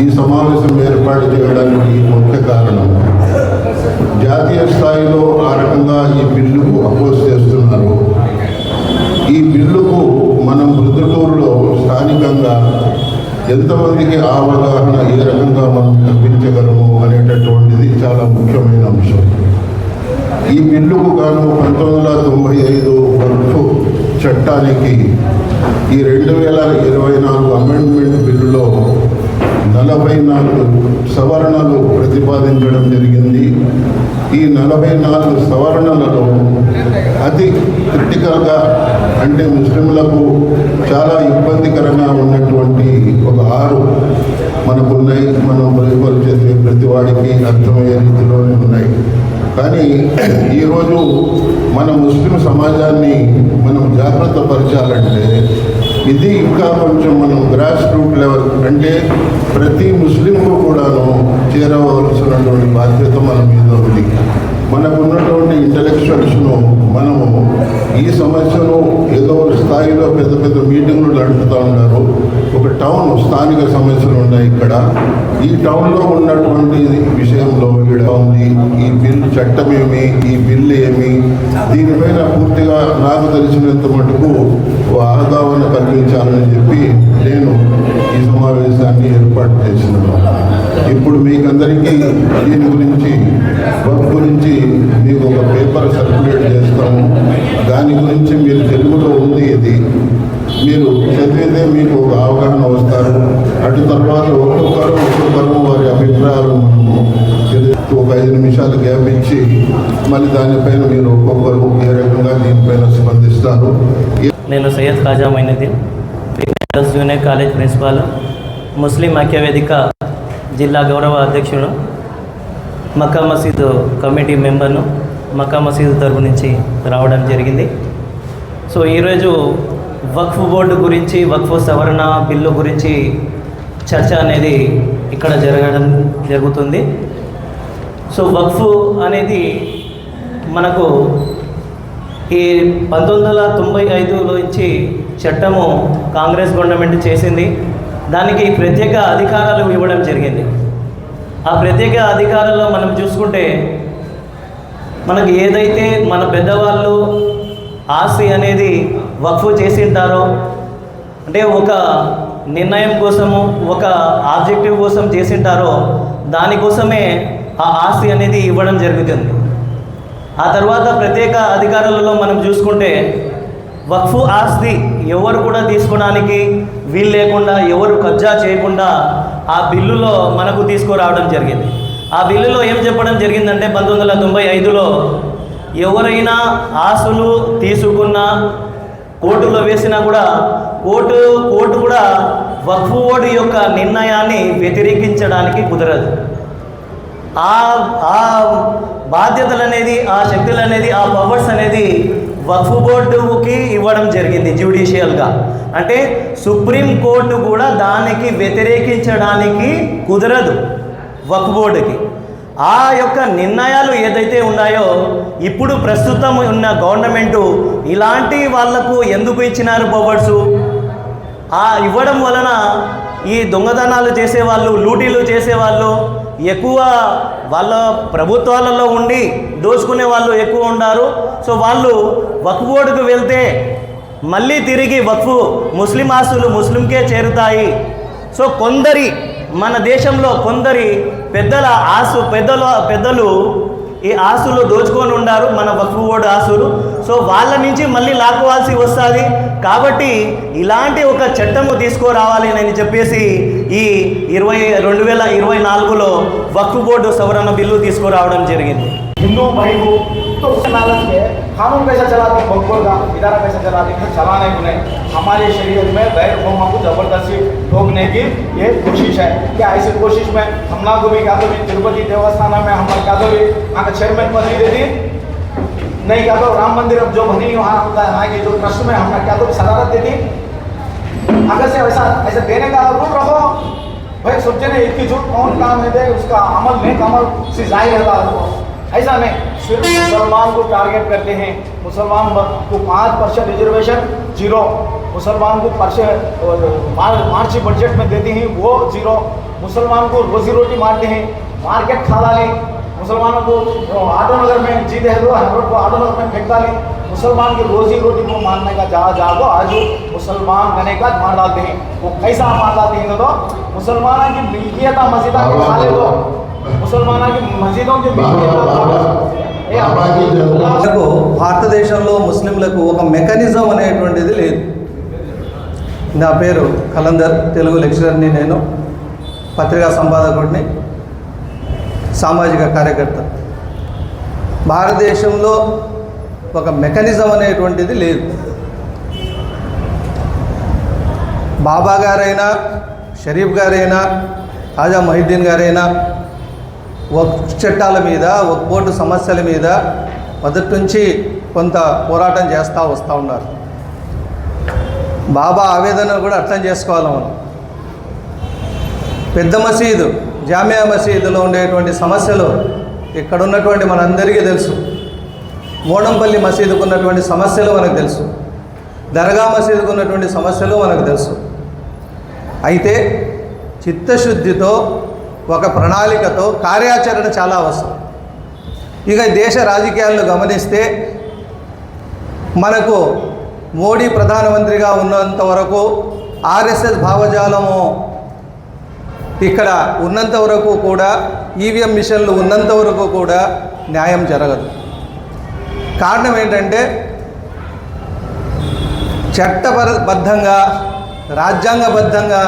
ఈ సమావేశం ఏర్పాటు చేయడానికి ముఖ్య కారణం జాతీయ స్థాయిలో ఆ రకంగా ఈ బిల్లుకు అపోజ్ చేస్తున్నారు. ఈ బిల్లుకు మనం మృదుటూరులో స్థానికంగా ఎంతమందికి అవగాహన ఏ రకంగా మనం కల్పించగలము అనేటటువంటిది చాలా ముఖ్యమైన అంశం. ఈ బిల్లుకు గాను పంతొమ్మిది వందల తొంభై ఐదు వరకు చట్టానికి ఈ రెండు వేల ఇరవై నాలుగు అమెండ్మెంట్ బిల్లులో నలభై నాలుగు సవరణలు ప్రతిపాదించడం జరిగింది. ఈ నలభై నాలుగు సవరణలలో అతి క్రిటికల్గా అంటే ముస్లింలకు చాలా ఇబ్బందికరంగా ఉన్నటువంటి ఒక ఆరు మనకున్నాయి మనం ప్రతిఫలం చేసే ప్రతి వాడికి అర్థమయ్యే రీతిలోనే ఉన్నాయి. కానీ ఈరోజు మన ముస్లిం సమాజాన్ని మనం జాగ్రత్త పరచాలంటే ఇది ఇంకా కొంచెం మనం గ్రాస్ రూట్ లెవెల్ అంటే ప్రతి ముస్లింకు కూడాను చేరవలసినటువంటి బాధ్యత మన మీద ఉంది. మనకు ఉన్నటువంటి ఇంటలెక్చువల్స్ను మనము ఈ సమస్యను ఏదో ఒక స్థాయిలో పెద్ద పెద్ద మీటింగ్లు నడుపుతూ ఉన్నారు. ఒక టౌన్ స్థానిక సమస్యలు ఉన్నాయి ఇక్కడ. ఈ టౌన్లో ఉన్నటువంటి విషయంలో ఇక్కడ ఉంది. ఈ బిల్లు చట్టం ఏమి ఈ బిల్లు ఏమి దీనిపైన పూర్తిగా నాకు తెలిసినంత మటుకు ఓ కల్పించాలని చెప్పి నేను ఈ సమావేశాన్ని ఏర్పాటు చేసినాను ఇప్పుడు మీకందరికీ దీని గురించి వర్క్ గురించి మీకు ఒక పేపర్ సర్క్యులేట్ చేస్తాము దాని గురించి మీరు తెలుగులో ఉంది ఇది మీరు చదివితే మీకు ఒక అవగాహన వస్తారు. అటు తర్వాత ఒక్కొక్కరు ఒక్కొక్కరు వారి అభిప్రాయాలు మనము ఒక ఐదు నిమిషాలు గ్యాప్ ఇచ్చి మళ్ళీ దానిపైన మీరు ఒక్కొక్కరు ఏ రకంగా దీనిపైన స్పందిస్తారు? నేను Syed Khaja Mainuddin fitness junior college principal Muslim Aikyavedika జిల్లా గౌరవ అధ్యక్షుడు మక్కా మసీదు కమిటీ మెంబర్ను మక్కా మసీదు తరపు నుంచి రావడం జరిగింది. సో ఈరోజు వక్ఫ్ బోర్డు గురించి వక్ఫ్ సవరణ బిల్లు గురించి చర్చ అనేది ఇక్కడ జరగడం జరుగుతుంది. సో వక్ఫ్ అనేది మనకు ఈ పంతొమ్మిది వందల తొంభై ఐదులో నుంచి చట్టము కాంగ్రెస్ గవర్నమెంట్ చేసింది. దానికి ప్రత్యేక అధికారాలు ఇవ్వడం జరిగింది. ఆ ప్రత్యేక అధికారాల్లో మనం చూసుకుంటే మనకు ఏదైతే మన పెద్దవాళ్ళు ఆస్తి అనేది వక్ఫ్ చేసింటారో అంటే ఒక నిర్ణయం కోసము ఒక ఆబ్జెక్టివ్ కోసం చేసింటారో దానికోసమే ఆ ఆస్తి అనేది ఇవ్వడం జరుగుతుంది. ఆ తర్వాత ప్రత్యేక అధికారులలో మనం చూసుకుంటే వక్ఫ్ ఆస్తి ఎవరు కూడా తీసుకోవడానికి వీలు లేకుండా ఎవరు కబ్జా చేయకుండా ఆ బిల్లులో మనకు తీసుకురావడం జరిగింది. ఆ బిల్లులో ఏం చెప్పడం జరిగిందంటే పంతొమ్మిది వందల తొంభై ఐదులో ఎవరైనా ఆస్తులు తీసుకున్నా కోర్టులో వేసినా కూడా కోర్టు కోర్టు కూడా వక్ఫ్ బోర్డు యొక్క నిర్ణయాన్ని వ్యతిరేకించడానికి కుదరదు. ఆ ఆ బాధ్యతలు అనేది ఆ శక్తులు అనేది ఆ పవర్స్ అనేది వక్ఫ్ బోర్డుకి ఇవ్వడం జరిగింది జ్యుడిషియల్గా అంటే సుప్రీం కోర్టు కూడా దానికి వ్యతిరేకించడానికి కుదరదు వక్ఫ్ బోర్డుకి. ఆ యొక్క నిర్ణయాలు ఏదైతే ఉన్నాయో ఇప్పుడు ప్రస్తుతం ఉన్న గవర్నమెంటు ఇలాంటి వాళ్ళకు ఎందుకు ఇచ్చినారు పవర్సు ఆ ఇవ్వడం వలన ఈ దొంగతనాలు చేసేవాళ్ళు లూటీలు చేసేవాళ్ళు ఎక్కువ వాళ్ళ ప్రభుత్వాలలో ఉండి దోచుకునే వాళ్ళు ఎక్కువ ఉన్నారు సో వాళ్ళు వక్ఫ్ బోర్డుకు వెళ్తే మళ్ళీ తిరిగి వక్ఫ్ ముస్లిం ఆస్తులు ముస్లింకే చేరుతాయి. సో కొందరి మన దేశంలో కొందరి పెద్దల ఆసు పెద్దల పెద్దలు ఈ ఆస్తులు దోచుకొని ఉండారు మన వక్ఫ్ బోర్డు ఆస్తులు. సో వాళ్ళ నుంచి మళ్ళీ లాక్కోవాల్సి వస్తుంది. కాబట్టి ఇలాంటి ఒక చట్టము తీసుకురావాలి అని చెప్పేసి ఈ ఇరవై రెండు వేల ఇరవై నాలుగులో వక్ఫ్ బోర్డు సవరణ బిల్లు తీసుకురావడం జరిగింది. हिंदू भाई को तो उस लालच में कानून कैसा चलाते हैं बकबर का इदारा कैसा चलाते हैं, चलाने को नहीं। हमारे शरीयत में गैर कौमा को ज़बरदस्ती ठोकने की ये कोशिश है। क्या ऐसी कोशिश में हमला को भी, क्या तो भी तिरुपति देवस्थान में हम क्या तो भी का चेयरमैन पद दे दी? नहीं, क्या तो राम मंदिर अब जो बनी, वहाँ वहाँ जो ट्रस्ट में हमने क्या तो भी सदारत दे दी? अगर से वैसा ऐसा देने का रूल रखो, भाई सोचे ना एक की झूठ कौन काम है दे उसका अमल नेक अमल से ज़ाहिर है ऐसा नहीं सिर्फ़ मुसलमान को टारगेट करते हैं। मुसलमान को पाँच परसेंट रिजर्वेशन ज़ीरो मुसलमान को परसेंट मार्च बजट में देते हैं वो ज़ीरो मुसलमान को रोजी रोटी मारते हैं मार्केट खा डाले मुसलमानों को ऑटो नगर में जीत है तो हम लोग को ऑटो नगर में फेंक डाले मुसलमान की रोजी रोटी को मारने का जहाँ जहाँ को आज मुसलमान बने का मार डालते हैं। वो कैसा मार डालते हैं तो मुसलमान की मिल्कियत मस्जिदा के खा ले तो। मुसलमान की मस्जिदों की బాబా मिल्कियत బాబాకి జరుగుతున్న మనకు భారతదేశంలో ముస్లింలకు ఒక మెకానిజం అనేటువంటిది లేదు నా పేరు కలందర్ తెలుగు లెక్చరర్ని నేను పత్రికా సంపాదకుడిని సామాజిక కార్యకర్త భారతదేశంలో ఒక మెకానిజం అనేటువంటిది లేదు బాబా గారైనా షరీఫ్ గారైనా ఖాజా మొహిద్దీన్ గారైనా వక్ చట్టాల మీద వక్ బోర్డు సమస్యల మీద మొదటి నుంచి కొంత పోరాటం చేస్తూ వస్తూ ఉన్నారు. బాబా ఆవేదన కూడా అర్థం చేసుకోవాలి మనం. పెద్ద మసీదు జామియా మసీదులో ఉండేటువంటి సమస్యలు ఇక్కడ ఉన్నటువంటి మనందరికీ తెలుసు. మోడంపల్లి మసీదుకు ఉన్నటువంటి సమస్యలు మనకు తెలుసు. దర్గా మసీదుకు ఉన్నటువంటి సమస్యలు మనకు తెలుసు. అయితే చిత్తశుద్ధితో ఒక ప్రణాళికతో కార్యాచరణ చాలా అవసరం. ఇక దేశ రాజకీయాలను గమనిస్తే మనకు మోడీ ప్రధానమంత్రిగా ఉన్నంత వరకు ఆర్ఎస్ఎస్ భావజాలము ఇక్కడ ఉన్నంత వరకు కూడా ఈవీఎం మిషన్లు ఉన్నంత వరకు కూడా న్యాయం జరగదు. కారణం ఏంటంటే చట్టబద్ధంగా రాజ్యాంగబద్ధంగా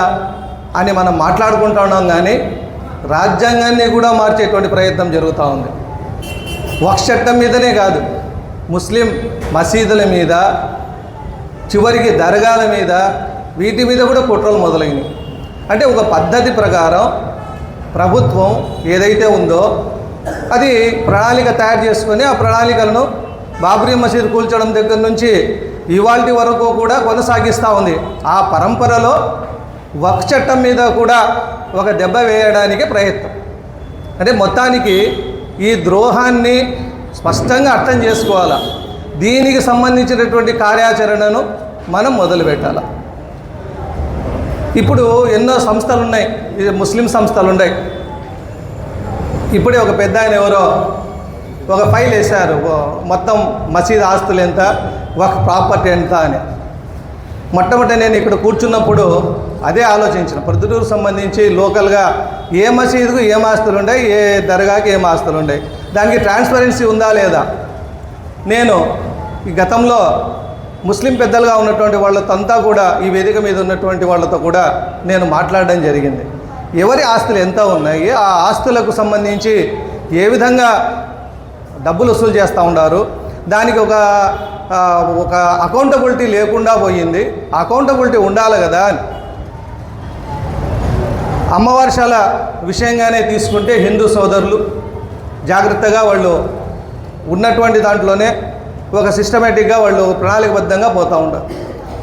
అని మనం మాట్లాడుకుంటున్నాం కానీ రాజ్యాంగాన్ని కూడా మార్చేటువంటి ప్రయత్నం జరుగుతూ ఉంది. ఒక చట్టం మీదనే కాదు ముస్లిం మసీదుల మీద చివరికి దర్గాల మీద వీటి మీద కూడా కుట్రలు మొదలైనవి. అంటే ఒక పద్ధతి ప్రకారం ప్రభుత్వం ఏదైతే ఉందో అది ప్రణాళిక తయారు చేసుకొని ఆ ప్రణాళికలను బాబ్రీ మసీద్ కూల్చడం దగ్గర నుంచి ఇవాళ వరకు కూడా కొనసాగిస్తూ ఉంది. ఆ పరంపరలో వక్ చట్టం మీద కూడా ఒక దెబ్బ వేయడానికి ప్రయత్నం. అంటే మొత్తానికి ఈ ద్రోహాన్ని స్పష్టంగా అర్థం చేసుకోవాలా? దీనికి సంబంధించినటువంటి కార్యాచరణను మనం మొదలు పెట్టాలి ఇప్పుడు ఎన్నో సంస్థలు ఉన్నాయి ముస్లిం సంస్థలు ఉన్నాయి ఇప్పుడే ఒక పెద్ద ఆయన ఎవరో ఒక ఫైల్ వేశారు. మొత్తం మసీద్ ఆస్తులు ఎంత? ఒక ప్రాపర్టీ ఎంత అని. మొట్టమొదటి నేను ఇక్కడ కూర్చున్నప్పుడు అదే ఆలోచించిన. ప్రొద్దుటూరు సంబంధించి లోకల్గా ఏ మసీదుకు ఏం ఆస్తులు ఉన్నాయి ఏ దర్గాకి ఏం ఆస్తులు ఉన్నాయి దానికి ట్రాన్స్పరెన్సీ ఉందా లేదా? నేను ఈ గతంలో ముస్లిం పెద్దలుగా ఉన్నటువంటి వాళ్ళతో అంతా కూడా ఈ వేదిక మీద ఉన్నటువంటి వాళ్ళతో కూడా నేను మాట్లాడడం జరిగింది. ఎవరి ఆస్తులు ఎంత ఉన్నాయి ఆ ఆస్తులకు సంబంధించి ఏ విధంగా డబ్బులు వసూలు చేస్తూ ఉన్నారు దానికి ఒక ఒక అకౌంటబిలిటీ లేకుండా పోయింది. అకౌంటబిలిటీ ఉండాలి కదా అని. అమ్మవార్షాల విషయంగానే తీసుకుంటే హిందూ సోదరులు జాగ్రత్తగా వాళ్ళు ఉన్నటువంటి దాంట్లోనే ఒక సిస్టమేటిక్గా వాళ్ళు ప్రణాళికబద్ధంగా పోతూ ఉంటారు.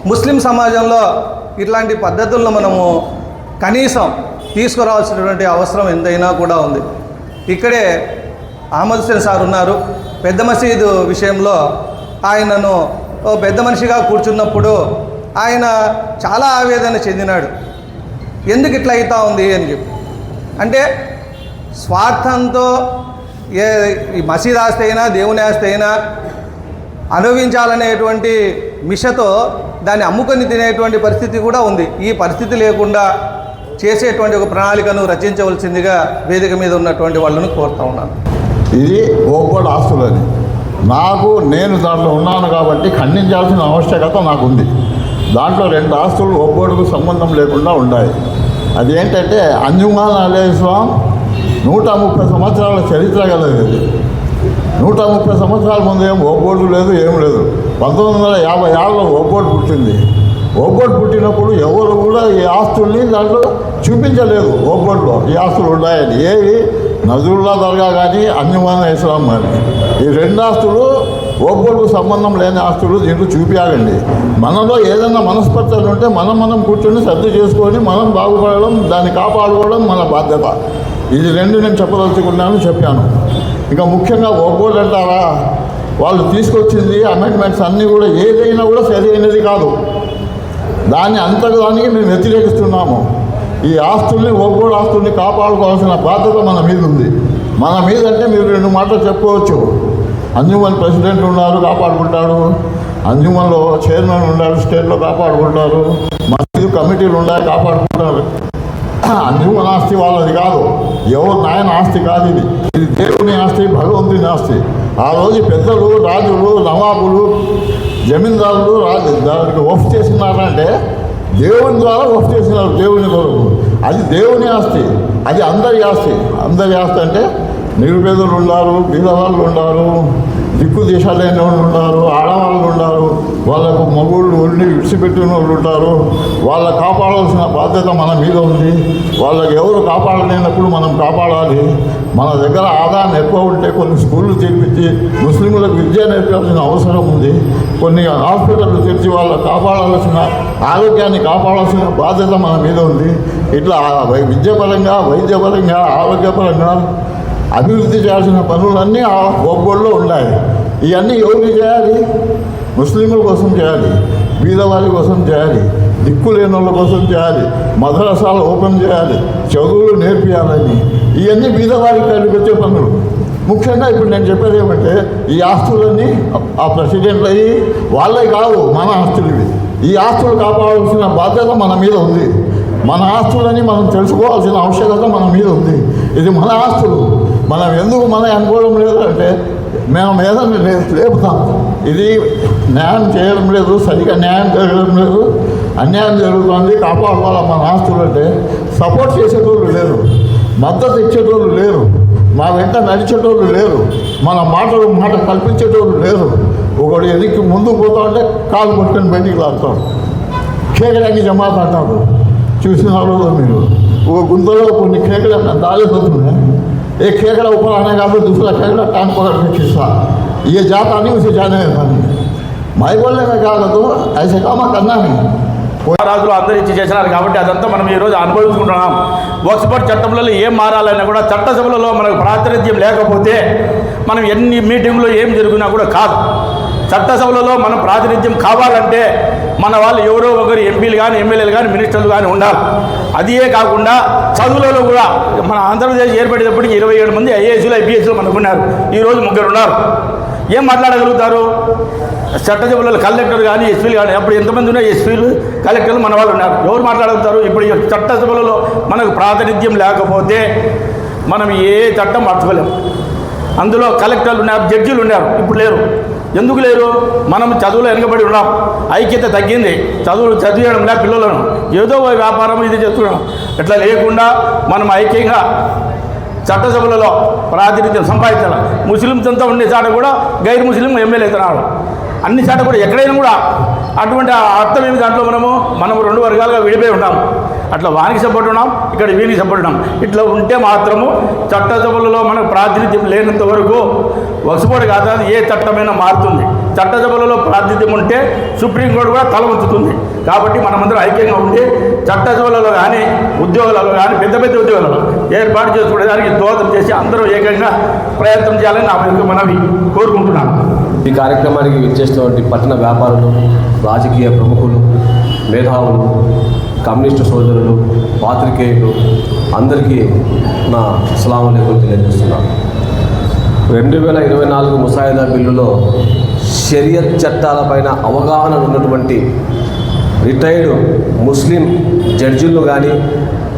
ముస్లిం సమాజంలో ఇట్లాంటి పద్ధతులను మనము కనీసం తీసుకురావాల్సినటువంటి అవసరం ఎంతైనా కూడా ఉంది. ఇక్కడే అహ్మద్ హుసేన్ సార్ ఉన్నారు. పెద్ద మసీదు విషయంలో ఆయనను ఓ పెద్ద మనిషిగా కూర్చున్నప్పుడు ఆయన చాలా ఆవేదన చెందినాడు. ఎందుకు ఇట్లా అవుతా ఉంది అని చెప్పి. అంటే స్వార్థంతో ఏ ఈ మసీద్ ఆస్తి అయినా దేవుని ఆస్తి అయినా అనుభవించాలనేటువంటి మిషతో దాన్ని అమ్ముకొని తినేటువంటి పరిస్థితి కూడా ఉంది. ఈ పరిస్థితి లేకుండా చేసేటువంటి ఒక ప్రణాళికను రచించవలసిందిగా వేదిక మీద ఉన్నటువంటి వాళ్ళను కోరుతా ఉన్నాను. ఇది ఓగోడు ఆస్తులని నాకు నేను దాంట్లో ఉన్నాను కాబట్టి ఖండించాల్సిన ఆవశ్యకత నాకుంది. దాంట్లో రెండు ఆస్తులు ఒక్కోడుకు సంబంధం లేకుండా ఉన్నాయి అదేంటంటే అంజుమాన్ అలే ఇస్లాం నూట ముప్పై సంవత్సరాల చరిత్ర కలది ఇది నూట ముప్పై సంవత్సరాల ముందు ఏం ఓబోర్డు లేదు ఏం లేదు. పంతొమ్మిది వందల యాభై ఆరులో ఓబోర్డు పుట్టింది. ఓబోర్డు పుట్టినప్పుడు ఎవరు కూడా ఈ ఆస్తుల్ని దాంట్లో చూపించలేదు ఓబోర్డులో ఈ ఆస్తులు ఉన్నాయని. ఏవి? నజరుల్లా దర్గా కానీ అంజుమాన్ ఇస్లాం కానీ ఈ రెండు ఆస్తులు ఓబోర్డుకు సంబంధం లేని ఆస్తులు దీంట్లో చూపించాలండి మనలో ఏదైనా మనస్పర్ధలు ఉంటే మనం మనం కూర్చొని సర్దు చేసుకొని మనం బాగుపడడం దాన్ని కాపాడుకోవడం మన బాధ్యత. ఇది రెండు నేను చెప్పదలుచుకున్నాను చెప్పాను. ఇంకా ముఖ్యంగా ఒక్కోళ్ళు అంటారా వాళ్ళు తీసుకొచ్చింది అమెండ్మెంట్స్ అన్నీ కూడా ఏదైనా కూడా సరైనది కాదు. దాన్ని అంతగానికి మేము వ్యతిరేకిస్తున్నాము. ఈ ఆస్తుల్ని ఒక్కోడు ఆస్తుల్ని కాపాడుకోవాల్సిన బాధ్యత మన మీద ఉంది. మన మీద అంటే మీరు రెండు మాటలు చెప్పుకోవచ్చు. అంజుమన్ ప్రెసిడెంట్ ఉన్నారు కాపాడుకుంటాడు. అంజుమన్లో చైర్మన్ ఉన్నారు స్టేట్లో కాపాడుకుంటారు. మసీదు కమిటీలు ఉన్నాయి కాపాడుకుంటారు. అంజుమన్ ఆస్తి వాళ్ళది కాదు. ఎవరు నాయన ఆస్తి కాదు ఇది. ఇది దేవుని ఆస్తి భగవంతుని ఆస్తి. ఆ రోజు పెద్దలు రాజులు నవాబులు జమీందారులు రాజు దానికి వఫ్ చేసినారంటే దేవుని ద్వారా వఫ్ చేసినారు దేవుని కొరకు. అది దేవుని ఆస్తి. అది అందరి ఆస్తి. అందరి ఆస్తి అంటే నిరుపేదలు ఉన్నారు బీదవాళ్ళు ఉన్నారు దిక్కు దేశాలు వాళ్ళు ఉన్నారు ఆడవాళ్ళు ఉన్నారు వాళ్ళకు మగుళ్ళు ఉండి విడిచిపెట్టిన వాళ్ళు ఉంటారు వాళ్ళ కాపాడాల్సిన బాధ్యత మన మీద ఉంది. వాళ్ళకి ఎవరు కాపాడలేనప్పుడు మనం కాపాడాలి. మన దగ్గర ఆదాయం ఎక్కువ ఉంటే కొన్ని స్కూళ్ళు తెరిపించి ముస్లింలకు విద్య నేర్పాల్సిన అవసరం ఉంది. కొన్ని హాస్పిటల్లు తెరిచి వాళ్ళ కాపాడాల్సిన ఆరోగ్యాన్ని కాపాడాల్సిన బాధ్యత మన మీద ఉంది. ఇట్లా వై- వైద్యపరంగా ఆరోగ్యపరంగా అభివృద్ధి చేయాల్సిన పనులన్నీ ఆ ఒబ్బొల్లో ఉన్నాయి. ఇవన్నీ ఎవరికి చేయాలి? ముస్లింల కోసం చేయాలి బీదవారి కోసం చేయాలి దిక్కు లేని వాళ్ళ కోసం చేయాలి మదరసాలు ఓపెన్ చేయాలి చదువులు నేర్పియాలని. ఇవన్నీ బీదవారికి కనిపించే పనులు. ముఖ్యంగా ఇప్పుడు నేను చెప్పేది ఏమంటే ఈ ఆస్తులన్నీ ఆ ప్రెసిడెంట్లు అయ్యి వాళ్ళే కావు మన ఆస్తులు ఇవి ఈ ఆస్తులు కాపాడాల్సిన బాధ్యత మన మీద ఉంది. మన ఆస్తులని మనం తెలుసుకోవాల్సిన ఆవశ్యకత మన మీద ఉంది. ఇది మన ఆస్తులు. మనం ఎందుకు మన అనుకోవడం లేదు అంటే మేము ఏదైనా లేపుతాం. ఇది న్యాయం చేయడం లేదు సరిగా న్యాయం జరగడం లేదు. అన్యాయం జరుగుతుంది కాపాడుకోవాలి మన ఆస్తులు అంటే సపోర్ట్ చేసేటోళ్ళు లేరు మద్దతు ఇచ్చేటోళ్ళు లేరు మా వెంట నడిచేటోళ్ళు లేరు మన మాటలు మాట కల్పించేటోళ్ళు లేరు. ఒకడు ఎదికి ముందుకు పోతా ఉంటే కాలు పట్టుకొని బయటికి లాగుతాడు. కేకడానికి జమాత అంటాడు. చూసినారు మీరు ఒక గుంతలో కొన్ని కేకలు దాలేపోతున్నాయి ఏ కేకడ ऊपर आने का तो दूसरा केकड़ा कान पकड़ के खिस्सा ये जाता नहीं उसे जाने देता नहीं मैं बोलने में क्या तो ऐसे काम करना नहीं రాజులు అందరూ ఇచ్చి చేసినారు కాబట్టి అదంతా మనం ఈరోజు అనుభవించుకుంటున్నాం వక్స్బోర్డ్ చట్టంలో ఏం మారాలన్నా కూడా చట్టసభలలో మనకు ప్రాతినిధ్యం లేకపోతే మనం ఎన్ని మీటింగ్లు ఏం జరిగినా కూడా కాదు చట్టసభలలో మనం ప్రాతినిధ్యం కావాలంటే మన వాళ్ళు ఎవరో ఒకరు ఎంపీలు కానీ ఎమ్మెల్యేలు కానీ మినిస్టర్లు కానీ ఉండాలి అదే కాకుండా చదువులలో కూడా మన ఆంధ్రప్రదేశ్ ఏర్పడేటప్పటికి ఇరవై ఏడు మంది ఐఏఎస్లు ఐపీఎస్లు మనకు ఉన్నారు ఈరోజు ముగ్గురు ఉన్నారు ఏం మాట్లాడగలుగుతారు? చట్టసభలలో కలెక్టర్ కానీ ఎస్పీలు కానీ అప్పుడు ఎంతమంది ఉన్నాయి ఎస్పీలు? కలెక్టర్లు మన వాళ్ళు ఉన్నారు. ఎవరు మాట్లాడగలుగుతారు? ఇప్పుడు ఈ చట్టసభలలో మనకు ప్రాతినిధ్యం లేకపోతే మనం ఏ చట్టం మార్చుకోలేము అందులో కలెక్టర్లు ఉన్నారు జడ్జీలు ఉన్నారు. ఇప్పుడు లేరు. ఎందుకు లేరు? మనం చదువులో వెనకబడి ఉన్నాం. ఐక్యత తగ్గింది. చదువులు చదివేయడం లేదా పిల్లలను. ఏదో వ్యాపారం ఇది చేస్తున్నాం. ఇట్లా లేకుండా మనం ఐక్యంగా చట్టసభలలో ప్రాతినిధ్యం సంపాదించాలి. ముస్లిమ్స్ అంతా ఉండే చాట కూడా గైర్ ముస్లిం ఎమ్మెల్యే అవుతున్నారు. అన్ని చాట కూడా ఎక్కడైనా కూడా అటువంటి అర్థం ఏమి దాంట్లో మనము? మనం రెండు వర్గాలుగా విడిపోయి ఉన్నాం. అట్లా వానికి సపోర్ట్ ఉన్నాం ఇక్కడ వీనికి సపోర్ట్ ఉన్నాం. ఇట్లా ఉంటే మాత్రము చట్టసభలలో మనకు ప్రాతినిధ్యం లేనంత వరకు వసపోటు కాదు ఏ చట్టమైనా మారుతుంది. చట్టసభలలో ప్రాతినిధ్యం ఉంటే సుప్రీంకోర్టు కూడా తల ఉంచుతుంది కాబట్టి మనమందరం ఐక్యంగా ఉండి చట్టసభలలో కానీ ఉద్యోగాలలో కానీ పెద్ద పెద్ద ఉద్యోగాలలో ఏర్పాటు చేసుకోవడానికి దోహదం చేసి అందరూ ఏకంగా ప్రయత్నం చేయాలని నా యొక్క మనవి కోరుకుంటున్నాను. ఈ కార్యక్రమానికి విచ్చేసినటువంటి పట్టణ వ్యాపారులు రాజకీయ ప్రముఖులు మేధావులు కమ్యూనిస్టు సోదరులు పాత్రికేయులు అందరికీ నా అస్సలాములేకం తెలియజేస్తున్నాను. రెండు వేల ఇరవై నాలుగు ముసాయిదా బిల్లులో షరియత్ చట్టాలపైన అవగాహన ఉన్నటువంటి రిటైర్డ్ ముస్లిం జడ్జిలు కానీ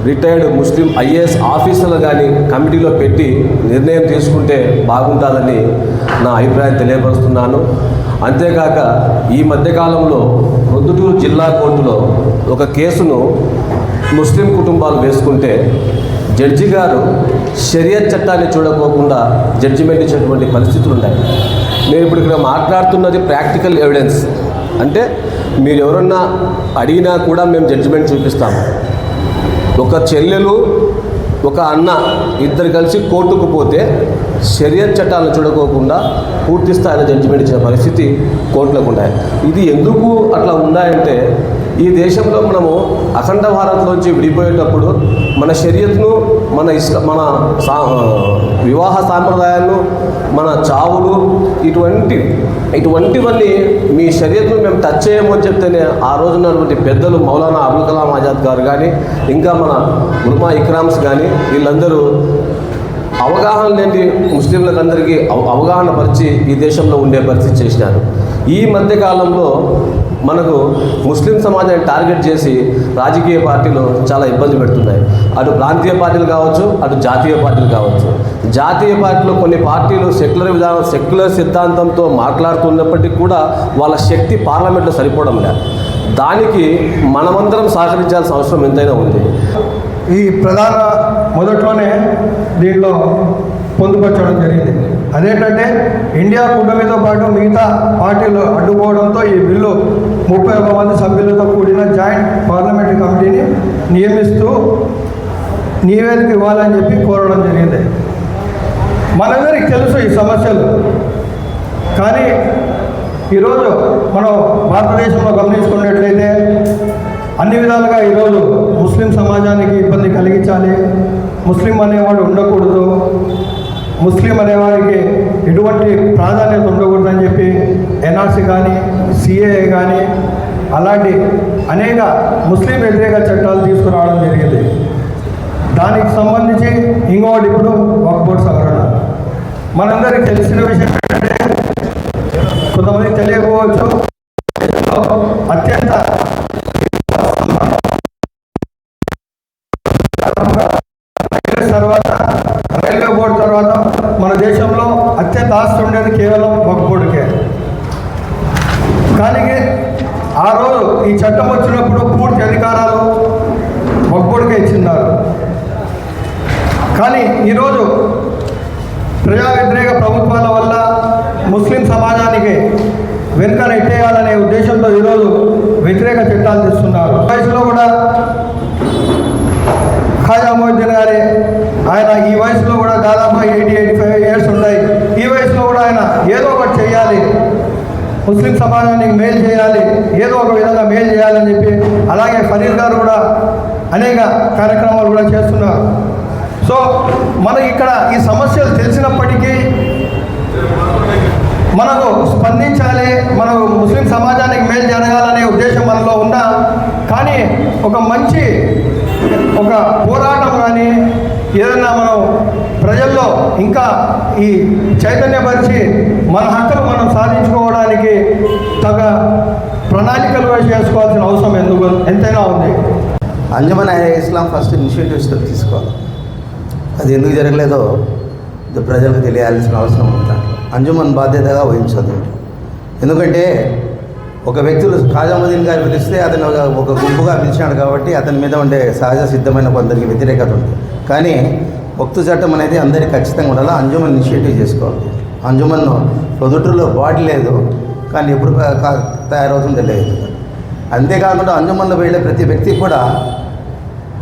రిటైర్డ్ ముస్లిం ఐఏఎస్ ఆఫీసర్లు కానీ కమిటీలో పెట్టి నిర్ణయం తీసుకుంటే బాగుంటుందని నా అభిప్రాయం తెలియపరుస్తున్నాను. అంతేకాక ఈ మధ్యకాలంలో ప్రొద్దుటూరు జిల్లా కోర్టులో ఒక కేసును ముస్లిం కుటుంబాలు వేసుకుంటే జడ్జి గారు షరియత్ చట్టాన్ని చూడకోకుండా జడ్జిమెంట్ ఇచ్చినటువంటి పరిస్థితులు ఉన్నాయి. నేను ఇప్పుడు ఇక్కడ మాట్లాడుతున్నది ప్రాక్టికల్ ఎవిడెన్స్. అంటే మీరు ఎవరన్నా అడిగినా కూడా మేము జడ్జిమెంట్ చూపిస్తాము. ఒక చెల్లెలు ఒక అన్న ఇద్దరు కలిసి కోర్టుకు పోతే షరియత్ చట్టాలను చూడకోకుండా పూర్తి స్థాయిలో జడ్జిమెంట్ ఇచ్చిన పరిస్థితి కోర్టులకు ఉన్నాయి. ఇది ఎందుకు అట్లా ఉన్నాయంటే ఈ దేశంలో మనము అఖండ భారత్లోంచి విడిపోయేటప్పుడు మన షరియత్ను మన ఇష్ట మన సా వివాహ సాంప్రదాయాలను మన చావులు ఇటువంటి ఇటువంటివన్నీ మీ షరియత్ను మేము టచ్ చేయము అని చెప్తేనే ఆ రోజున్నటువంటి పెద్దలు మౌలానా అబుల్ కలాం ఆజాద్ గారు కానీ ఇంకా మన ఉల్మా ఇక్రామ్స్ కానీ వీళ్ళందరూ అవగాహన లేని ముస్లింలకు అందరికీ అవ- అవగాహన పరిచి ఈ దేశంలో ఉండే పరిస్థితి చేసినారు. ఈ మధ్య కాలంలో మనకు ముస్లిం సమాజాన్ని టార్గెట్ చేసి రాజకీయ పార్టీలు చాలా ఇబ్బంది పెడుతున్నాయి. అటు ప్రాంతీయ పార్టీలు కావచ్చు అటు జాతీయ పార్టీలు కావచ్చు. జాతీయ పార్టీలు కొన్ని పార్టీలు సెక్యులర్ విధానం సెక్యులర్ సిద్ధాంతంతో మాట్లాడుతున్నప్పటికీ కూడా వాళ్ళ శక్తి పార్లమెంట్లో సరిపోవడం లేదు. దానికి మనమందరం సహకరించాల్సిన అవసరం ఎంతైనా ఉంది. ఈ ప్రధాన మొదట్లోనే దీంట్లో పొందుపరచడం జరిగింది. అదేంటంటే ఇండియా కూటమితో పాటు మిగతా పార్టీలు అడ్డుకోవడంతో ఈ బిల్లు ముప్పై ఒక మంది సభ్యులతో కూడిన జాయింట్ పార్లమెంటరీ కమిటీని నియమిస్తూ నివేదిక ఇవ్వాలని చెప్పి కోరడం జరిగింది. మనందరికి తెలుసు ఈ సమస్యలు. కానీ ఈరోజు మనం భారతదేశంలో గమనించుకున్నట్లయితే అన్ని విధాలుగా ఈరోజు ముస్లిం సమాజానికి ఇబ్బంది కలిగించాలి. ముస్లిం అనేవాడు ఉండకూడదు. ముస్లిం అనేవాడికి ఎటువంటి ప్రాధాన్యత ఉండకూడదని చెప్పి ఎన్ఆర్సీ కానీ సిఏఏ కానీ అలాంటి అనేక ముస్లిం వ్యతిరేక చట్టాలు తీసుకురావడం జరిగింది. దానికి సంబంధించి ఇంకోటి ఇప్పుడు వక్బోర్డ్ సవరణ. తెలిసిన విషయం ఏంటంటే కొంతమందికి తెలియకపోవచ్చు అత్యంత అత్యంత ఆస్తి ఉండేది కేవలం వక్ కానీ ఆ రోజు ఈ చట్టం వచ్చినప్పుడు పూర్తి అధికారాలు వక్ బోర్డుకే ఇచ్చిన్నారు. కానీ ఈరోజు ప్రజా వ్యతిరేక ప్రభుత్వాల వల్ల ముస్లిం సమాజానికి వెనుక నెట్టేయాలనే ఉద్దేశంతో ఈరోజు వ్యతిరేక చట్టాలు తెస్తున్నారు వయసులో కూడా ఖాజా మొహిద్దీన్ గారి ఆయన ఈ వయసులో కూడా దాదాపు ఎయిటీ ఎయిటీ ఫైవ్ ఇయర్స్ ఉన్నాయి ఈ వయసులో కూడా ఆయన ఏదో ఒకటి చేయాలి. ముస్లిం సమాజానికి మేలు చేయాలి. ఏదో ఒక విధంగా మేలు చేయాలని చెప్పి అలాగే ఫరీద్ గారు కూడా అనేక కార్యక్రమాలు కూడా చేస్తున్నారు. సో మన ఇక్కడ ఈ సమస్యలు తెలిసినప్పటికీ మనకు స్పందించాలి మనకు ముస్లిం సమాజానికి మేలు జరగాలనే ఉద్దేశం మనలో ఉన్నా కానీ ఒక మంచి ఒక పోరాటం కానీ ఏదైనా మనం ప్రజల్లో ఇంకా ఈ చైతన్యపరిచి మన హక్కులు మనం సాధించుకోవడానికి తగ ప్రణాళికలు చేసుకోవాల్సిన అవసరం ఎందుకు ఎంతైనా ఉంది. అంజమన్ ఇస్లాం ఫస్ట్ ఇనిషియేటివ్స్ తీసుకోవాలి. అది ఎందుకు జరగలేదో ఇది ప్రజలకు తెలియాల్సిన అవసరం ఉంది. అంజుమన్ బాధ్యతగా వహించదు. ఎందుకంటే ఒక వ్యక్తులు ఖాజాముద్దీన్ గారు పిలిస్తే అతను ఒక గుంపుగా పిలిచాడు కాబట్టి అతని మీద ఉండే సహజ సిద్ధమైన కొందరికి వ్యతిరేకత ఉంది కానీ భక్తు చట్టం అనేది అందరికీ ఖచ్చితంగా ఉండాలి? అంజుమన్ ఇనిషియేటివ్ చేసుకోవాలి. అంజుమన్ ప్రొద్దుటూరులో బాడీ లేదు కానీ ఎప్పుడు కా- తయారవుతుందో లేదు అంతేకాకుండా అంజుమన్లో వెళ్ళే ప్రతి వ్యక్తి కూడా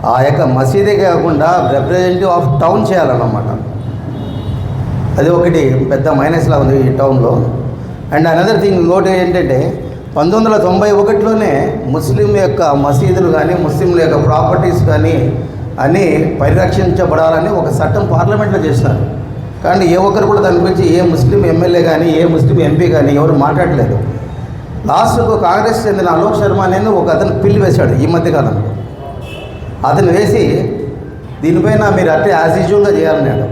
ఆ యొక్క మసీదే కాకుండా రిప్రజెంటేటివ్ ఆఫ్ టౌన్ చేయాలన్నమాట. అది ఒకటి పెద్ద మైనస్లా ఉంది ఈ టౌన్లో అండ్ అనదర్ థింగ్ ఇంకోటి ఏంటంటే పంతొమ్మిది వందల తొంభై ఒకటిలోనే ముస్లిం యొక్క మసీదులు కానీ ముస్లింల యొక్క ప్రాపర్టీస్ కానీ అని పరిరక్షించబడాలని ఒక చట్టం పార్లమెంట్లో చేసినారు. కానీ ఏ ఒక్కరు కూడా దాని గురించి ఏ ముస్లిం ఎమ్మెల్యే కానీ ఏ ముస్లిం ఎంపీ కానీ ఎవరు మాట్లాడలేదు. లాస్ట్కు కాంగ్రెస్ చెందిన అలోక్ శర్మ అనేది ఒక అతను పిల్లి వేశాడు ఈ మధ్యకాలంలో అతను వేసి దీనిపైన మీరు అట్టే యాజ్ యూజువల్గా చేయాలన్నాడు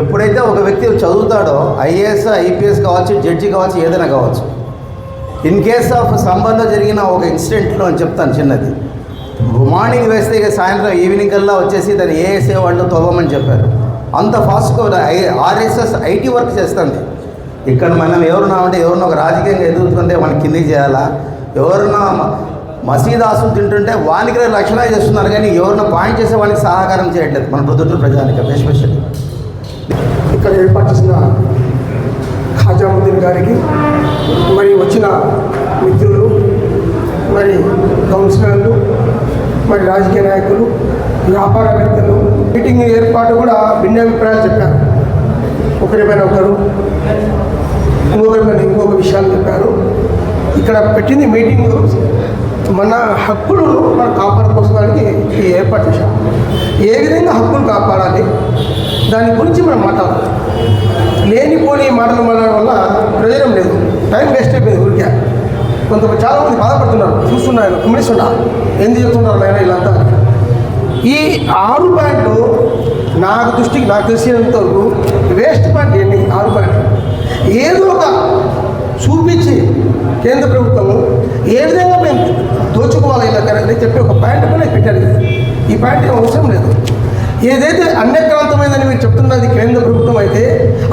ఎప్పుడైతే ఒక వ్యక్తి చదువుతాడో ఐఏఎస్ ఐపీఎస్ కావచ్చు జడ్జి కావచ్చు ఏదైనా కావచ్చు ఇన్ కేస్ ఆఫ్ సంబర్లో జరిగిన ఒక ఇన్సిడెంట్లో అని చెప్తాను చిన్నది. మార్నింగ్ వేస్తే ఇక సాయంత్రం ఈవినింగ్ కల్లా వచ్చేసి దాన్ని ఏఎస్ఏ వాళ్ళు తవ్వమని చెప్పారు. అంత ఫాస్ట్గా ఆర్ఎస్ఎస్ ఐటీ వర్క్ చేస్తుంది. ఇక్కడ మనం ఎవరున్నా ఉంటే ఎవరినో ఒక రాజకీయంగా ఎదుగుతుంటే మనం కిందికి చేయాలా? ఎవరన్నా మ- మసీద్ ఆస్తులు తింటుంటే వానికి రక్షణ చేస్తున్నారు కానీ ఎవరినో పాయింట్ చేసే వానికి సహకారం చేయట్లేదు మన పొద్దుటూరు ప్రజానికి ఎస్పెషల్లీ ఇక్కడ ఏర్పాటు చేసిన ఖాజాముద్దీన్ గారికి మరి వచ్చిన మిత్రులు మరి కౌన్సిలర్లు మరి రాజకీయ నాయకులు వ్యాపారవేత్తలు మీటింగ్ ఏర్పాటు కూడా భిన్నాభిప్రాయాలు చెప్పారు. ఒకరిపైన ఒకరు ఇంకొకరిపైన ఇంకొక విషయాలు చెప్పారు. ఇక్కడ పెట్టింది మీటింగ్ మన హక్కులను మనం కాపాడుకోవడానికి ఏర్పాటు చేశాం ఏ విధంగా హక్కులు కాపాడాలి? దాని గురించి మనం మాట్లాడాలి లేనిపోని మాటలు మాట్లాడడం వల్ల ప్రయోజనం లేదు. టైం వేస్ట్ అయిపోయింది ఊరికే. కొంత చాలామంది బాధపడుతున్నారు. చూస్తున్నారు కుమిడిస్తున్నా ఎందుకు చెప్తున్నారు నాయన వీళ్ళంతా? ఈ ఆరు పాయింట్లు నాకు దృష్టికి నాకు తెలిసినంత వరకు వేస్ట్ పాయింట్ ఏంటి? ఆరు పాయింట్లు. ఏదో ఒక చూపించి కేంద్ర ప్రభుత్వము ఏ విధంగా మేము దోచుకోవాలి ఇలా కరెక్ట్ చెప్పి ఒక పాయింట్ కూడా పెట్టారు ఈ పాయింట్ అవసరం లేదు. ఏదైతే అన్యక్రాంతమైందని మీరు చెప్తున్నది కేంద్ర ప్రభుత్వం అయితే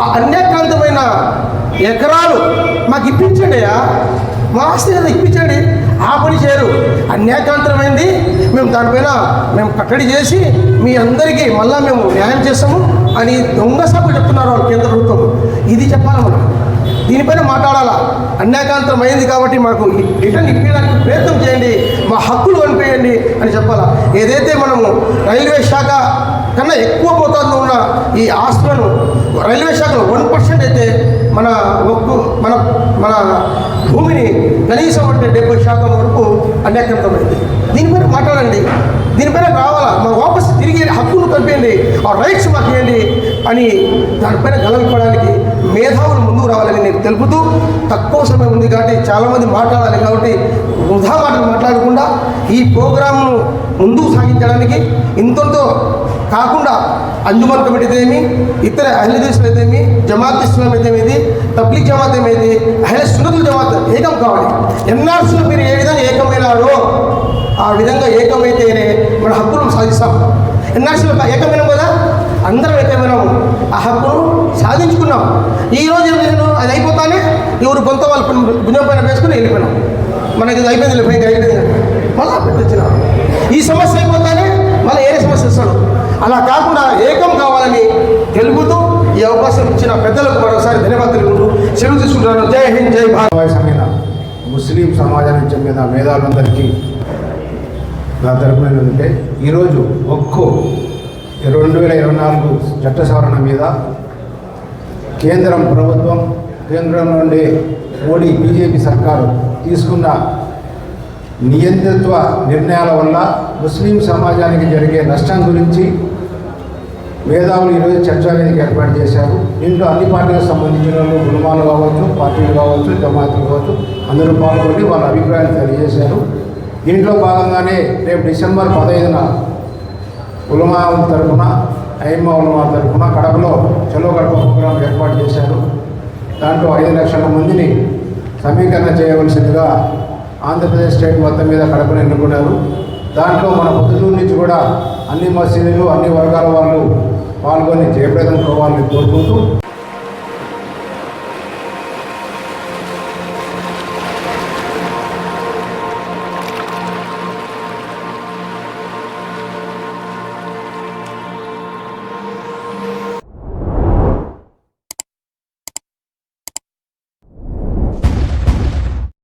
ఆ అన్యక్రాంతమైన ఎకరాలు మాకు ఇప్పించండి మా ఆస్తి కదా ఇప్పించండి. ఆ పని చేయరు. అన్యాయకాంతమైంది మేము దానిపైన మేము కట్టడి చేసి మీ అందరికీ మళ్ళా మేము న్యాయం చేస్తాము అని దొంగ సభ చెప్తున్నారు వాళ్ళు కేంద్ర ప్రభుత్వం. ఇది చెప్పాలి మనం. దీనిపైన మాట్లాడాలా? అన్యాయకాంతం అయింది కాబట్టి మాకు రిటర్న్ ఇప్పించడానికి ప్రయత్నం చేయండి. మా హక్కులు కనిపించండి అని చెప్పాలా? ఏదైతే మనము రైల్వే శాఖ కన్నా ఎక్కువ మోతాదులో ఉన్న ఈ ఆస్తులను రైల్వే శాఖలో వన్ పర్సెంట్ అయితే మన ఒక్కు మన మన భూమిని కనీసం అంటే డెబ్బై శాతం వరకు అన్యాక్రాంతమైంది దీనిపైన మాట్లాడండి. దీనిపైన రావాలా? మా వాపస్ తిరిగి హక్కును కలిపేయండి ఆ రైట్స్ మాకు ఇవ్వండి అని దానిపైన గలవిపడానికి మేధావులు ముందుకు రావాలని నేను తెలుపుతూ తక్కువ సమయం ఉంది కాబట్టి చాలామంది మాట్లాడాలి కాబట్టి వృధా మాటలు మాట్లాడకుండా ఈ ప్రోగ్రాంను ముందుకు సాగించడానికి ఇంతతో కాకుండా అంజుమన్ కమిటీ ఏమి? ఇతర అహ్లదీసులు అయితేమి జమాత్ ఇస్లాం అయితేమేది తబ్లిక్ జమాత్ ఏమేది అహ్ల సున్నతుల జమాత్ ఏకం కావాలి. ఎన్ఆర్సీలో మీరు ఏ విధంగా ఏకమైనారో ఆ విధంగా ఏకమైతేనే మన హక్కులను సాధిస్తాం. ఎన్ఆర్సీలో ఏకమైనాం కదా? అందరం ఏకమైనాము ఆ హక్కును సాధించుకున్నాం. ఈ రోజు అది అయిపోతానే ఎవరు కొంత వాళ్ళు భుజం పైన వేసుకుని వెళ్ళిపోయినాం. మనకి ఇది అయిపోయింది వెళ్ళిపోయింది అయిపోయింది. మళ్ళా ఈ సమస్య అలా కాకుండా ఏకం కావాలని తెలుగుతూ ఈ అవకాశం ఇచ్చిన పెద్దలకు మరోసారి ధన్యవాదాలు సెలవు తీసుకుంటున్నాను. జై హింద్ జై భారత్. ముస్లిం సమాజానికి చెందిన మేధావులందరికీ నా తరపున ఏంటంటే ఈరోజు ఒక్కో రెండు వేల ఇరవై నాలుగు చట్ట సవరణ మీద కేంద్రం ప్రభుత్వం కేంద్రం నుండి మోడీ బీజేపీ సర్కారు తీసుకున్న నియంతృత్వ నిర్ణయాల వల్ల ముస్లిం సమాజానికి జరిగే నష్టం గురించి మేధావులు ఈరోజు చర్చ అనేది ఏర్పాటు చేశారు. దీంట్లో అన్ని పార్టీలకు సంబంధించిన వాళ్ళు గుణమాలు కావచ్చు పార్టీలు కావచ్చు జమాతులు కావచ్చు అందరూ పాల్గొని వాళ్ళ అభిప్రాయాలు తెలియజేశారు. దీంట్లో భాగంగానే రేపు డిసెంబర్ పదహైదున ఉలమా తరఫున ఐఎంఆ ఉలమా తరఫున కడపలో చలో గడప ప్రోగ్రాం ఏర్పాటు చేశారు. దాంట్లో ఐదు లక్షల మందిని సమీకరణ చేయవలసిందిగా ఆంధ్రప్రదేశ్ స్టేట్ మొత్తం మీద కడపను ఎన్నుకున్నారు. దాంట్లో మన పొద్దుటూరు నుంచి కూడా అన్ని మసీదులు అన్ని వర్గాల వాళ్ళు పాల్గొని జయప్రదం కావాలని కోరుకుంటూ